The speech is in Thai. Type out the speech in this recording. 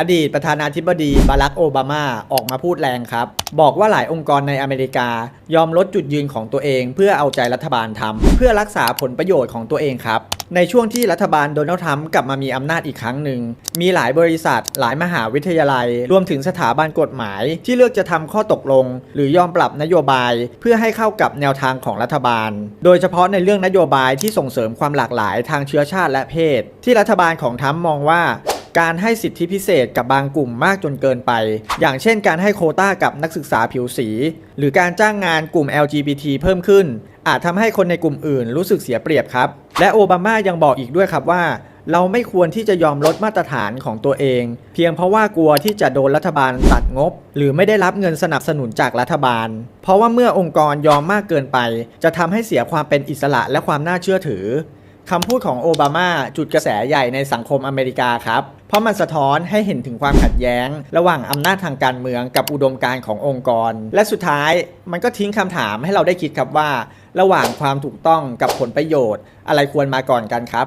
อดีตประธานาธิบดีบารักโอบามาออกมาพูดแรงครับ บอกว่าหลายองค์กรในอเมริกายอมลดจุดยืนของตัวเอง เพื่อเอาใจรัฐบาลทำเพื่อรักษาผลประโยชน์ของตัวเองครับ ในช่วงที่รัฐบาลโดนัลด์ทรัมป์กลับมามีอำนาจอีกครั้งหนึ่ง มีหลายบริษัท หลายมหาวิทยาลัย รวมถึงสถาบันกฎหมาย ที่เลือกจะทำข้อตกลง หรือยอมปรับนโยบาย เพื่อให้เข้ากับแนวทางของรัฐบาล โดยเฉพาะในเรื่องนโยบายที่ส่งเสริมความหลากหลายทางเชื้อชาติและเพศ ที่รัฐบาลของทรัมป์มองว่า การให้สิทธิพิเศษกับบางกลุ่มมากจนเกินไป อย่างเช่นการให้โคต้ากับนักศึกษาผิวสี หรือการจ้างงานกลุ่ม LGBT เพิ่มขึ้น อาจทำให้คนในกลุ่มอื่นรู้สึกเสียเปรียบครับ และโอบามายังบอกอีกด้วยครับว่า เราไม่ควรที่จะยอมลดมาตรฐานของตัวเอง เพียงเพราะว่ากลัวที่จะโดนรัฐบาลตัดงบ หรือไม่ได้รับเงินสนับสนุนจากรัฐบาล เพราะว่าเมื่อองค์กรยอมมากเกินไป จะทำให้เสียความเป็นอิสระและความน่าเชื่อถือ คำพูดของโอบามาจุดกระแสใหญ่ในสังคมอเมริกาครับ เพราะมันสะท้อนให้เห็นถึงความขัดแย้ง ระหว่างอำนาจทางการเมืองกับอุดมการณ์ขององค์กร และสุดท้ายมันก็ทิ้งคำถามให้เราได้คิดครับว่า ระหว่างความถูกต้องกับผลประโยชน์ อะไรควรมาก่อนกันครับ